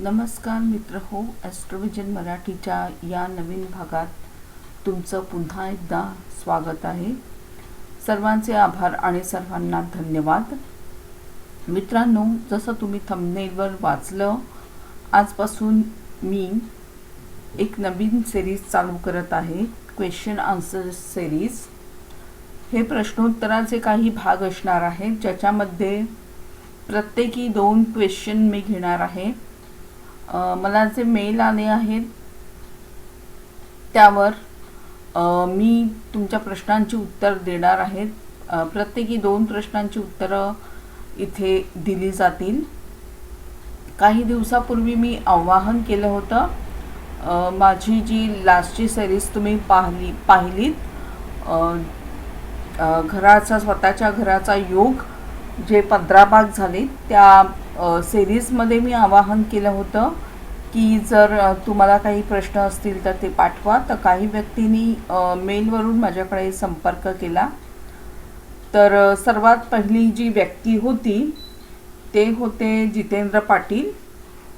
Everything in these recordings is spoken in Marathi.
नमस्कार मित्र हो ॲस्ट्रोविजन मराठीच्या या नवीन भागात तुमचं पुन्हा एकदा स्वागत आहे. सर्वांचे आभार आणि सर्वांना धन्यवाद. मित्रांनो जसं तुम्ही थंबनेलवर वाचलं आजपासून मी एक नवीन सिरीज चालू करत आहे क्वेश्चन आन्सर सिरीज हे प्रश्नोत्तराचे काही भाग असणार आहेत ज्याच्यामध्ये प्रत्येकी दोन क्वेश्चन मी घेणार आहे. मला जे मेल आले आहेत त्यावर मी तुमच्या प्रश्नांची उत्तर देणार आहेत. प्रत्येकी दोन प्रश्नांची उत्तरं इथे दिली जातील. काही दिवसापूर्वी मी आवाहन केलं होतं माझी जी लास्टची सिरीज तुम्ही पाहिली पाहिलीत घराचा स्वतःच्या घराचा योग जे पंधरा भाग झाले त्या सिरीजमध्ये मी आवाहन केलं होतं की जर तुम्हाला काही प्रश्न असतील तर ते पाठवा. तर काही व्यक्तींनी मेलवरून माझ्याकडे संपर्क केला. तर सर्वात पहिली जी व्यक्ती होती ते होते जितेंद्र पाटील.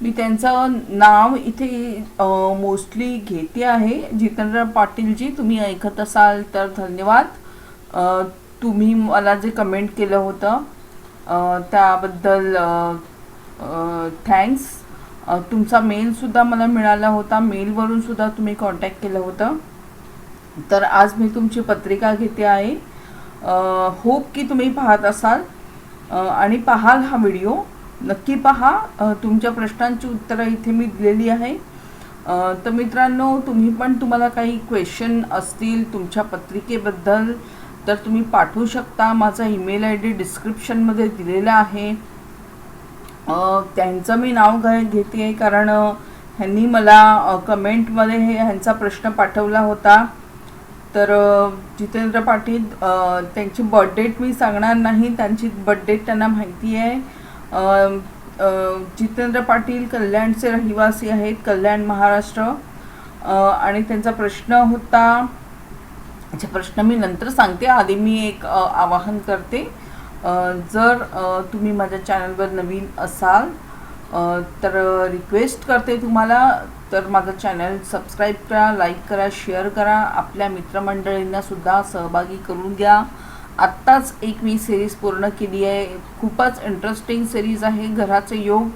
मी त्यांचं नाव इथे मोस्टली घेते आहे. जितेंद्र पाटीलजी तुम्ही ऐकत असाल तर धन्यवाद. तुम्ही मला जे कमेंट केलं होतं त्याबद्दल थँक्स तुमचा मेलसुद्धा मला मिळाला होता. मेलवरून सुद्धा तुम्ही कॉन्टॅक्ट केलं होतं. तर आज मी तुमची पत्रिका घेते आहे. होप की तुम्ही पाहत असाल. आणि पाहाल हा व्हिडिओ नक्की पहा. तुमच्या प्रश्नांची उत्तरं इथे मी दिलेली आहे. तर मित्रांनो तुम्ही पण तुम्हाला काही क्वेश्चन असतील तुमच्या पत्रिकेबद्दल तर तुम्ही पाठवू शकता. माझा ईमेल आय डी डिस्क्रिप्शनमध्ये दिलेला आहे. त्यांचं मी नाव घ घेते आहे कारण ह्यांनी मला कमेंटमध्ये हे ह्यांचा प्रश्न पाठवला होता. तर जितेंद्र पाटील त्यांची बर्थडेट मी सांगणार नाही. त्यांची बर्थडेट त्यांना माहिती आहे. जितेंद्र पाटील कल्याणचे रहिवासी आहेत कल्याण महाराष्ट्र. आणि त्यांचा प्रश्न होता अच्छा प्रश्न मी नंतर सांगते. आधी मी एक आवाहन करते. जर तुम्ही माझ्या चॅनलवर नवीन असाल तर रिक्वेस्ट करते तुम्हाला तर माझं चॅनल सबस्क्राईब करा लाईक करा शेअर करा. आपल्या मित्रमंडळींनासुद्धा सहभागी करून घ्या. आत्ताच एक मी सिरीज पूर्ण केली आहे. खूपच इंटरेस्टिंग सिरीज आहे. घराचे योग.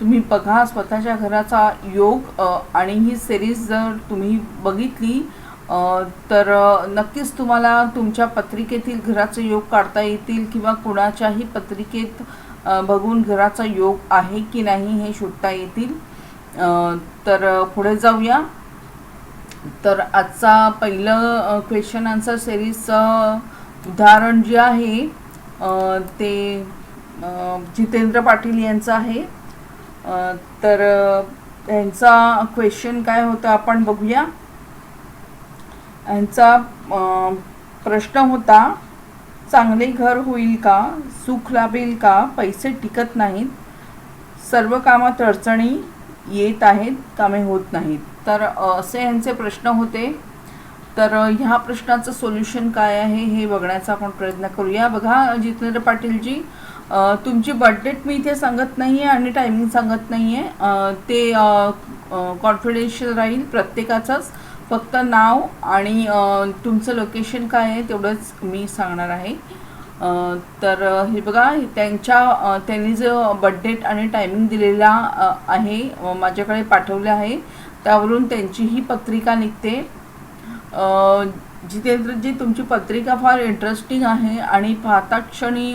तुम्ही बघा स्वतःच्या घराचा योग आणि ही सिरीज जर तुम्ही बघितली तर नक्कीच तुम्हाला तुमच्या पत्रिकेतील घराचे योग काढता येतील किंवा कुणाच्याही पत्रिकेत बघून घराचा योग आहे की नाही हे शोधता येतील. तर पुढे जाऊया. तर आजचा पहिलं क्वेश्चन आन्सर सिरीजचं उदाहरण जे आहे ते जितेंद्र पाटील यांचं आहे. तर त्यांचा क्वेश्चन काय होता आपण बघूया. यांचा प्रश्न होता चांगले घर होईल का? सुख लाभेल का? पैसे टिकत नाहीत. सर्व कामात अडचणी येत आहेत कामे होत नाहीत. तर असे यांचे प्रश्न होते. तर ह्या प्रश्नाचं सोल्युशन काय आहे हे बघण्याचा आपण प्रयत्न करूया. बघा जितेंद्र पाटीलजी तुमची बर्थडेट मी इथे सांगत नाही आहे आणि टायमिंग सांगत नाही आहे ते कॉन्फिडेन्शियल राहील प्रत्येकाचंच. फक्त नाव आणि तुमचं लोकेशन काय आहे तेवढंच मी सांगणार आहे. तर हे बघा त्यांच्या त्यांनी जो बड्डेट आणि टायमिंग दिलेला आहे माझ्याकडे पाठवले आहे त्यावरून त्यांची ही पत्रिका निघते. जितेंद्रजी तुमची पत्रिका फार इंटरेस्टिंग आहे आणि पाहता क्षणी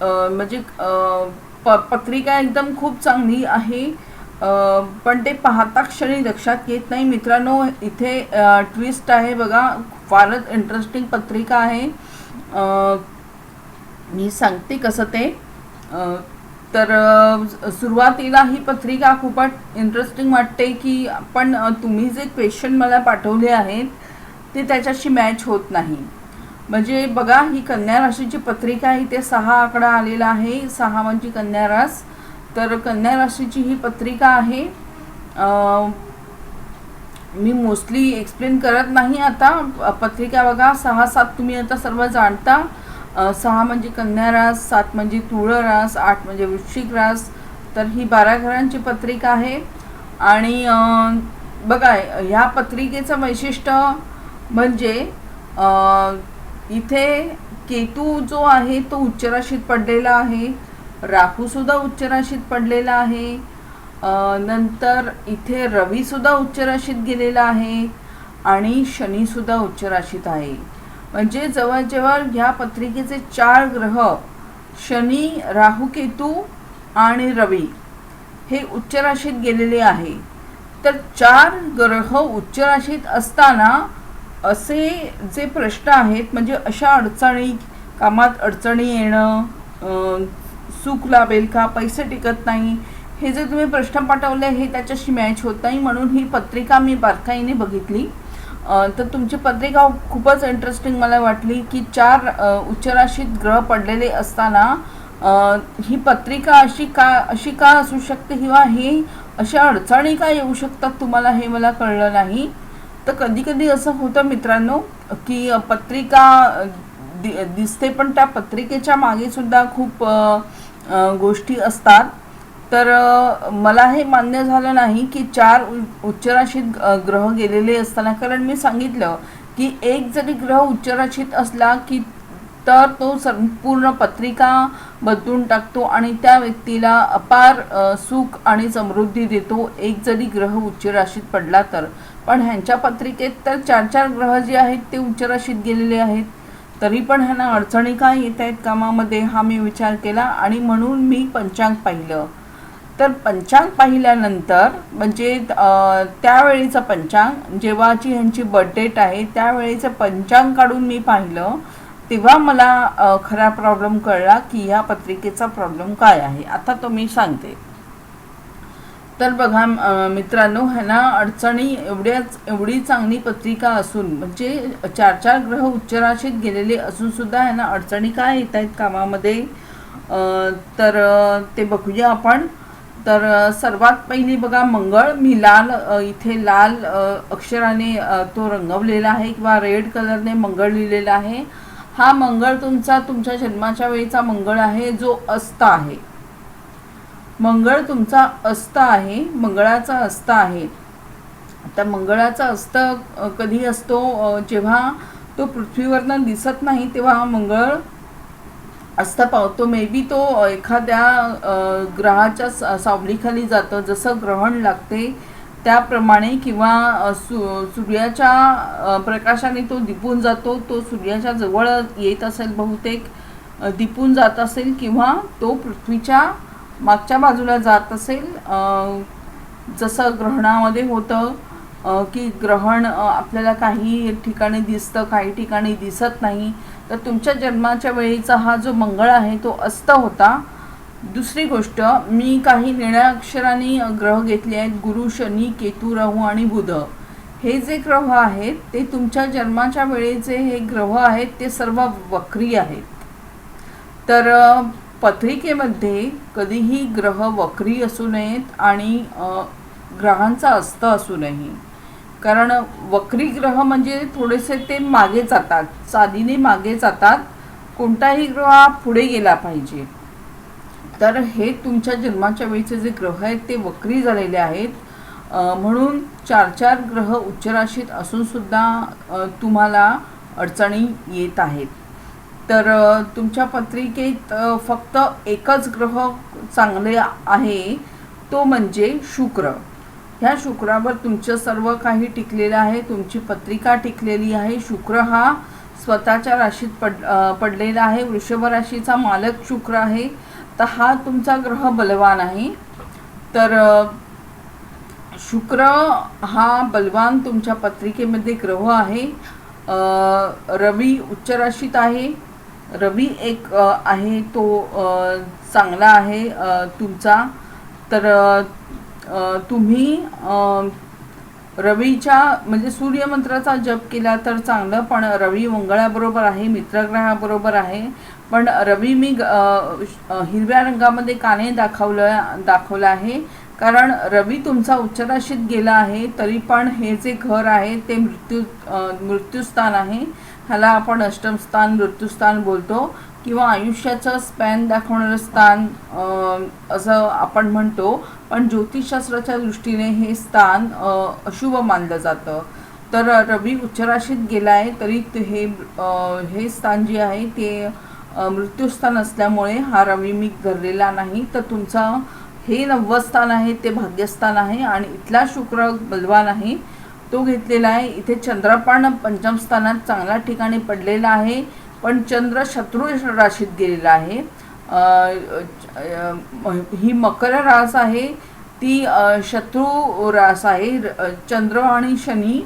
म्हणजे प पत्रिका एकदम खूप चांगली आहे. पण ते पाहता क्षणी लक्षात येत नाही. मित्रांनो इथे ट्विस्ट आहे बघा. फारच इंटरेस्टिंग पत्रिका आहे. मी सांगते कसं ते. तर सुरुवातीला ही पत्रिका खूपच इंटरेस्टिंग वाटते की पण तुम्ही जे क्वेश्चन मला पाठवले आहेत ते त्याच्याशी मॅच होत नाही. म्हणजे बघा ही कन्या राशीची पत्रिका आहे. इथे सहा आकडा आलेला आहे. सहा म्हणजे कन्या रास. तर कन्या राशीची ही पत्रिका आहे. मी मोस्टली एक्सप्लेन करत नाही आता. पत्रिका बघा सहा सात तुम्ही आता सर्व जाणता. सहा म्हणजे कन्या रास सात म्हणजे तुळ रास आठ म्हणजे वृश्चिक रास. तर ही बारा घरांची पत्रिका आहे. आणि बघा ह्या पत्रिकेचं वैशिष्ट्य म्हणजे इथे केतू जो आहे तो उच्चराशीत पडलेला आहे. राहूसुद्धा उच्चराशीत पडलेला आहे. नंतर इथे रवीसुद्धा उच्चराशीत गेलेला आहे आणि शनीसुद्धा उच्चराशीत आहे. म्हणजे जवळजवळ ह्या पत्रिकेचे चार ग्रह शनी राहू केतू आणि रवी हे उच्च राशीत गेलेले आहे. तर चार ग्रह उच्च राशीत असताना असे जे प्रश्न आहेत म्हणजे अशा अडचणी कामात अडचणी येणं चूक सुख लाभेल का? पैसे टिकत नाही. हे जे तुम्ही प्रश्न पाठवले हे त्याच्याशी मॅच होत नाही म्हणून ही पत्रिका मी बारकाईने बघितली. तर तुमची पत्रिका खूपच इंटरेस्टिंग मला वाटली की चार उच्चराशीत ग्रह पडलेले असताना ही पत्रिका अशी का अशी का असू शकते किंवा हे अशा अडचणी का येऊ शकतात तुम्हाला हे मला कळलं नाही. तर कधी कधी असं होतं मित्रांनो की पत्रिका दि दिसते पण त्या पत्रिकेच्या मागे सुद्धा खूप गोष्टी असतात. तर मला हे मान्य झालं नाही की चार उच्चराशीत ग्रह गेलेले असताना. कारण मी सांगितलं की एक जरी ग्रह उच्चराशीत असला की तर तो संपूर्ण पत्रिका बदलून टाकतो आणि त्या व्यक्तीला अपार सुख आणि समृद्धी देतो. एक जरी ग्रह उच्चराशीत पडला तर. पण ह्यांच्या पत्रिकेत तर चार चार ग्रह जे आहेत ते उच्चराशीत गेलेले आहेत. तरी पण ह्यांना अडचणी काय येत आहेत कामामध्ये हा मी विचार केला आणि म्हणून मी पंचांग पाहिलं. तर पंचांग पाहिल्यानंतर म्हणजे अं, त्यावेळीचं पंचांग जेव्हाची ह्यांची बर्थडेट आहे त्यावेळीचं पंचांग काढून मी पाहिलं तेव्हा मला खरा प्रॉब्लेम कळला की ह्या पत्रिकेचा प्रॉब्लेम काय आहे. आता तो मी सांगते. तर बघा मित्रांनो ह्यांना अडचणी एवढ्याच एवढी चांगली पत्रिका असून म्हणजे चार चार ग्रह उच्चराशीत गेलेले असून सुद्धा ह्यांना अडचणी काय येत आहेत कामामध्ये? तर ते बघूया आपण. तर सर्वात पहिली बघा मंगळ. मी लाल इथे लाल अक्षराने तो रंगवलेला आहे किंवा रेड कलरने मंगळ लिहिलेला आहे. हा मंगळ तुमचा तुमच्या जन्माच्या वेळीचा मंगळ आहे जो अस्त आहे. मंगळ तुमचा अस्त आहे मंगळाचा अस्त आहे. आता मंगळाचा अस्त कधी असतो? जेव्हा तो पृथ्वीवरनं दिसत नाही तेव्हा हा मंगळ अस्त पावतो. मे बी तो एखाद्या ग्रहाच्या सा- सावलीखाली जातं. जसं ग्रहण लागते त्याप्रमाणे किंवा सु सूर्याच्या प्रकाशाने तो दिपून जातो. तो सूर्याच्या जवळ येत असेल बहुतेक. दिपून जात असेल किंवा तो पृथ्वीच्या मागच्या बाजूला जात असेल जसं ग्रहणामध्ये होतं की ग्रहण आपल्याला काही ठिकाणी दिसतं काही ठिकाणी दिसत नाही तर तुमच्या जन्माच्या वेळीचा हा जो मंगळ आहे तो अस्त होता. दुसरी गोष्ट मी काही निळ्या अक्षरांनी ग्रह घेतले आहेत गुरु शनी केतू राहू आणि बुध. हे जे ग्रह आहेत ते तुमच्या जन्माच्या वेळेचे हे ग्रह आहेत ते सर्व वक्री आहेत. तर पत्रिकेमध्ये कधीही ग्रह वक्री असू नयेत आणि ग्रहांचा अस्त असू नये. कारण वक्री ग्रह म्हणजे थोडेसे ते मागे जातात चालीने मागे जातात. कोणताही ग्रह हा पुढे गेला पाहिजे. तर हे तुमच्या जन्माच्या वेळीचे जे ग्रह आहेत ते वक्री झालेले आहेत. म्हणून चार चार ग्रह उच्च राशीत असूनसुद्धा तुम्हाला अडचणी येत आहेत. तर तुमच्या पत्रिकेत फक्त एकच ग्रह चांगले आहे तो म्हणजे शुक्र. ह्या शुक्रावर तुमचं सर्व काही टिकलेलं आहे तुमची पत्रिका टिकलेली आहे. शुक्र हा स्वतःच्या राशीत पड पडलेला आहे वृषभ राशीचा मालक शुक्र आहे. तर हा तुमचा ग्रह बलवान आहे. तर शुक्र हा बलवान तुमच्या पत्रिकेमध्ये ग्रह आहे. रवी उच्च राशीत आहे. रवी एक आहे तो चांगला आहे तुमचा. तर तुम्ही रवीच्या म्हणजे सूर्यमंत्राचा जप केला तर चांगलं पण रवी मंगळाबरोबर आहे मित्रग्रहाबरोबर आहे. पण रवी मी ग- हिरव्या रंगामध्ये काने दाखवलं दाखवलं आहे. कारण रवी तुमचा उच्चराशीत गेला आहे तरी पण हे जे घर आहे ते मृत्यू मृत्यूस्थान आहे. ह्याला आपण अष्टमस्थान मृत्यूस्थान बोलतो किंवा आयुष्याचं स्पॅन दाखवणारं स्थान असं आपण म्हणतो. पण ज्योतिषशास्त्राच्या दृष्टीने हे स्थान अशुभ मानलं जातं. तर रवी उच्चराशीत गेला आहे तरी हे हे स्थान जे आहे ते मृत्यूस्थान असल्यामुळे हा रवी मी धरलेला नाही. तर तुमचा हे नववं स्थान आहे ते भाग्यस्थान आहे आणि इथला शुक्र बलवान आहे. तो घेतलेला आहे. इथे चंद्रपान पंचम स्थानात चांगल्या ठिकाणी पडलेला आहे. पण चंद्र शत्रू राशीत गेलेला आहे. ही मकर रास आहे. ती शत्रू रास आहे. चंद्र आणि शनी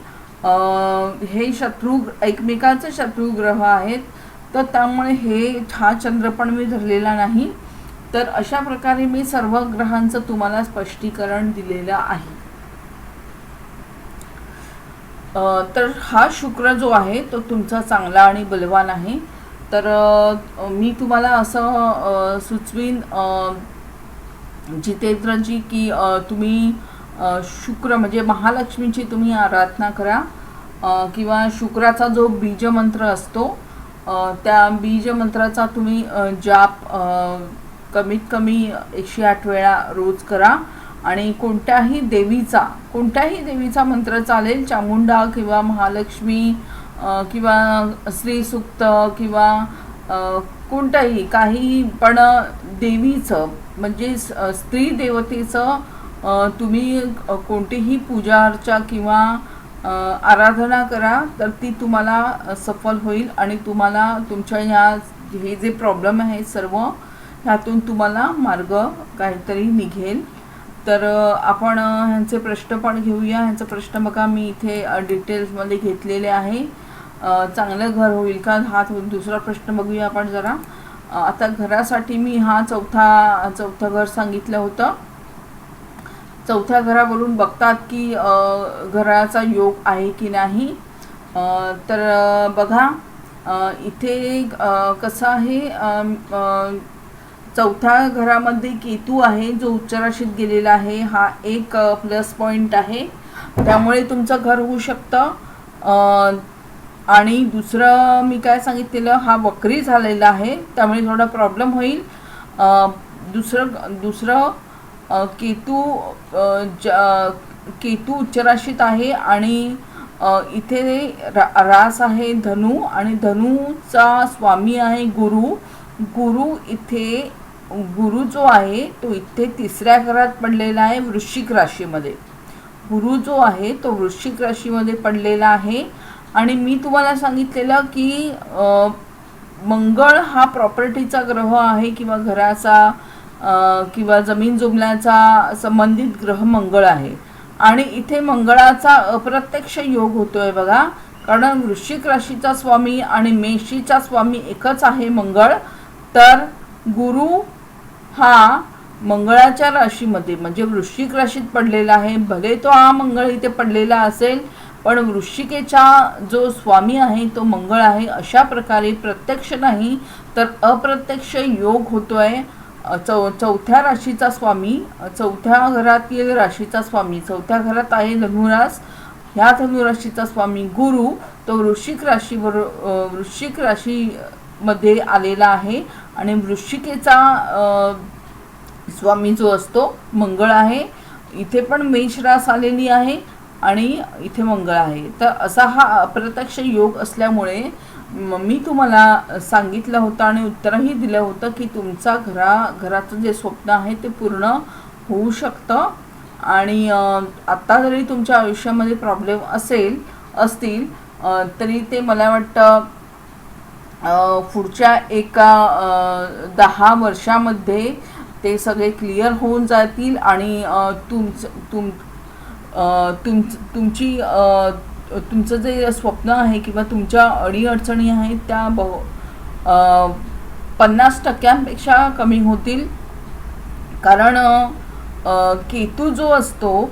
हे शत्रू एकमेकांचे शत्रू ग्रह आहेत. तर त्यामुळे हे हा चंद्र पण मी धरलेला नाही. तर अशा प्रकारे मी सर्व ग्रहांचं तुम्हाला स्पष्टीकरण दिलेलं आहे. तर हा शुक्र जो आहे तो तुमचा चांगला आणि बलवान आहे. तर मी तुम्हाला असं सुचवीन जितेंद्रजी की तुम्ही शुक्र म्हणजे महालक्ष्मीची तुम्ही आराधना करा. किंवा शुक्राचा जो बीजमंत्र असतो त्या बीजमंत्राचा तुम्ही जाप कमीत कमी एकशे आठ वेळा रोज करा. आणि कोणत्याही देवीचा कोणत्याही देवीचा मंत्र चालेल चामुंडा किंवा महालक्ष्मी किंवा श्रीसुक्त किंवा कोणतंही काही पण देवीचं म्हणजे स- स्त्री देवतेचं तुम्ही कोणतीही पूजा अर्चा किंवा आराधना करा तर ती तुम्हाला सफल होईल आणि तुम्हाला तुमच्या ह्या हे जे प्रॉब्लेम आहेत सर्व ह्यातून तुम्हाला मार्ग काहीतरी निघेल. तर आपण ह्यांचे प्रश्न पण घेऊया. ह्यांचा प्रश्न बघा मी इथे डिटेल्समध्ये घेतलेले आहे. चांगलं घर होईल का? हा दुसरा प्रश्न बघूया आपण जरा. आता घरासाठी मी हा चौथा चौथं घर सांगितलं होतं. चौथ्या घरावरून बघतात की घराचा योग आहे की नाही. तर बघा इथे कसं आहे? चौथ्या घरामध्ये केतू आहे जो उच्चराशीत गेलेला आहे. हा एक प्लस पॉईंट आहे. त्यामुळे तुमचं घर होऊ शकतं. आणि दुसरं मी काय सांगितलेलं हा वक्री झालेला आहे. त्यामुळे थोडा प्रॉब्लेम होईल. दुसरं दुसरं केतू ज केतू उच्चराशीत आहे आणि इथे रा रास आहे धनु आणि धनुचा स्वामी आहे गुरु. गुरु इथे गुरु जो आहे तो इथे तिसऱ्या घरात पडलेला आहे वृश्चिक राशीमध्ये. गुरु जो आहे तो वृश्चिक राशीमध्ये पडलेला आहे. आणि मी तुम्हाला सांगितलेलं की मंगळ हा प्रॉपर्टीचा ग्रह आहे किंवा घराचा किंवा जमीन जुमल्याचा संबंधित ग्रह मंगळ आहे. आणि इथे मंगळाचा अप्रत्यक्ष योग होतोय बघा. कारण वृश्चिक राशीचा स्वामी आणि मेषीचा स्वामी एकच आहे मंगळ. तर गुरु हा मंगळाच्या राशीमध्ये म्हणजे वृश्चिक राशीत पडलेला आहे. भले तो हा मंगळ इथे पडलेला असेल पण वृश्चिकेचा जो स्वामी आहे तो मंगळ आहे. अशा प्रकारे प्रत्यक्ष नाही तर अप्रत्यक्ष योग होतोय. चौ चौथ्या राशीचा स्वामी चौथ्या घरातील राशीचा स्वामी चौथ्या घरात आहे धनुरास. ह्या धनुराशीचा स्वामी गुरु तो वृश्चिक राशीवर वृश्चिक राशी मध्ये आलेला आहे. आणि वृश्चिकेचा स्वामी जो असतो मंगळ आहे. इथे पण मेष रास आलेली आहे आणि इथे मंगळ आहे. तर असा हा अप्रत्यक्ष योग असल्यामुळे म- मी तुम्हाला सांगितलं होतं आणि उत्तरही दिलं होतं की तुमचा घरा घराचं जे स्वप्न आहे ते पूर्ण होऊ शकतं. आणि आत्ता जरी तुमच्या आयुष्यामध्ये प्रॉब्लेम असेल असतील तरी ते मला वाटतं पुढच्या एका दहा वर्षामध्ये ते सगळे क्लिअर होऊन जातील आणि तुमचं तुम तुम तुमची तुमचं जे स्वप्न आहे किंवा तुमच्या अडीअडचणी आहेत त्या ब पन्नास टक्क्यांपेक्षा कमी होतील. कारण केतू जो असतो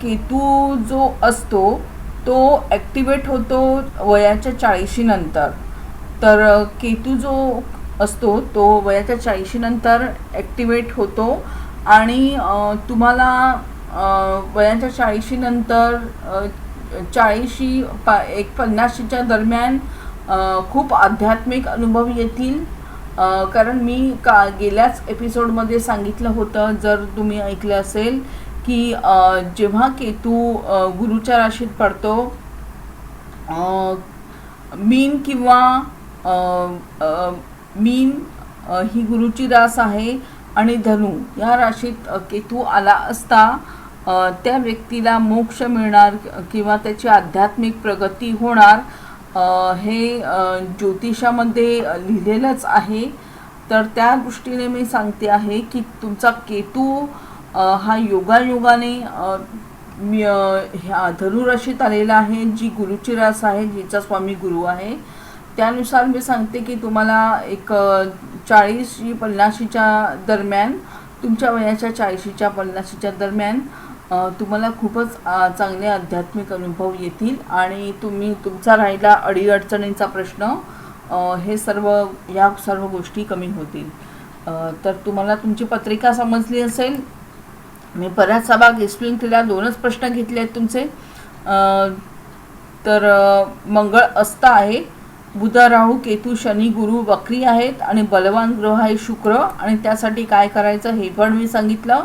केतू जो असतो तो ॲक्टिवेट होतो वयाच्या चाळीशीनंतर तर केतू जो असतो तो वयाच्या चाळीशीनंतर ॲक्टिवेट होतो आणि तुम्हाला वयाच्या चाळीशीनंतर चाळीशी पा एक पन्नाशीच्या दरम्यान खूप आध्यात्मिक अनुभव येतील. कारण मी का गेल्याच एपिसोडमध्ये सांगितलं होतं जर तुम्ही ऐकलं असेल की जेव्हा केतू गुरुच्या राशीत पडतो मीन किंवा मीन ही गुरुची रास आहे आणि धनु. या राशीत केतू आला असता त्या व्यक्तीला मोक्ष मिळणार किंवा त्याची आध्यात्मिक प्रगती होणार हे ज्योतिषामध्ये लिहिलेलंच आहे. तर त्या दृष्टीने मी सांगते आहे की तुमचा केतू हा योगायोगाने ह्या धनुराशीत आलेला आहे जी गुरुची रास आहे जिचा स्वामी गुरु आहे. त्यानुसार मी सांगते की तुम्हाला एक चाळीसशी पन्नाशीच्या दरम्यान तुमच्या वयाच्या चाळीशीच्या पन्नाशीच्या दरम्यान तुम्हाला खूपच चांगले आध्यात्मिक अनुभव येतील आणि तुम्ही तुमचा राहिला अडीअडचणींचा प्रश्न हे सर्व या सर्व गोष्टी कमी होतील. तर तुम्हाला तुमची पत्रिका समजली असेल. मी बऱ्याचसा भाग एक्सप्लेन केला दोनच प्रश्न घेतले आहेत तुमचे. तर मंगळ अस्त आहे. बुध राहू केतू शनी गुरु वक्री आहेत आणि बलवान ग्रह आहे शुक्र. आणि त्यासाठी काय करायचं हे पण मी सांगितलं.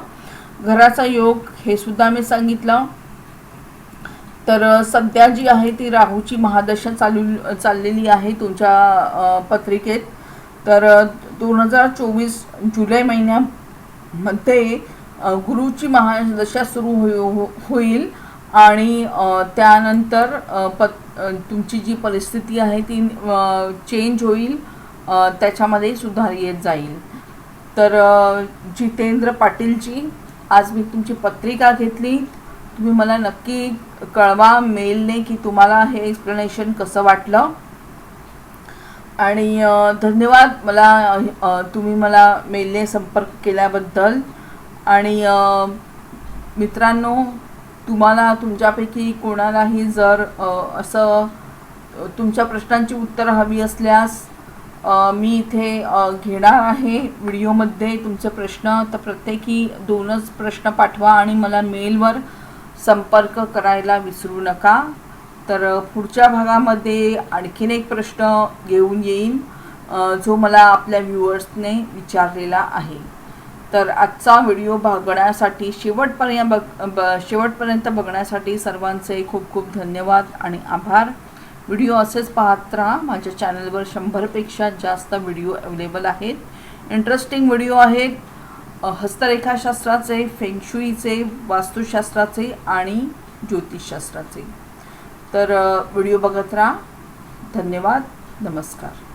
घराचा योग हे सुद्धा मी सांगितलं. तर सध्या जी आहे ती राहूची महादशा चालू चाललेली आहे तुमच्या पत्रिकेत. तर दोन हजार चोवीस जुलै महिन्यामध्ये गुरुची महादशा सुरू हो- होईल. आणि त्यानंतर पत् पत तुमची जी परिस्थिती आहे ती चेंज होईल त्याच्यामध्ये सुधार येत जाईल. तर जितेंद्र पाटीलची आज मी तुमची पत्रिका घेतली. तुम्ही मला नक्की कळवा मेलने की तुम्हाला हे एक्सप्लेनेशन कसं वाटलं. आणि धन्यवाद मला तुम्ही मला मेलने संपर्क केल्याबद्दल. आणि मित्रांनो तुम्हाला तुमच्यापैकी कोणालाही जर असं तुमच्या प्रश्नांची उत्तरं हवी असल्यास मी इथे घेणार आहे व्हिडिओमध्ये तुमचे प्रश्न. तर प्रत्येकी दोनच प्रश्न पाठवा आणि मला मेलवर संपर्क करायला विसरू नका. तर पुढच्या भागामध्ये आणखीन एक प्रश्न घेऊन येईन जो मला आपल्या व्ह्युअर्सने विचारलेला आहे. तर आजचा व्हिडिओ बघण्यासाठी शेवटपर्यंत बघ ब शेवटपर्यंत बघण्यासाठी सर्वांचे खूप खूप धन्यवाद आणि आभार. व्हिडिओ असेच पाहत राहा. माझ्या चॅनलवर शंभरपेक्षा जास्त व्हिडिओ अवेलेबल आहेत. इंटरेस्टिंग व्हिडिओ आहेत. हस्तरेखाशास्त्राचे फेंगशुईचे वास्तुशास्त्राचे आणि ज्योतिषशास्त्राचे. तर व्हिडिओ बघत राहा. धन्यवाद. नमस्कार.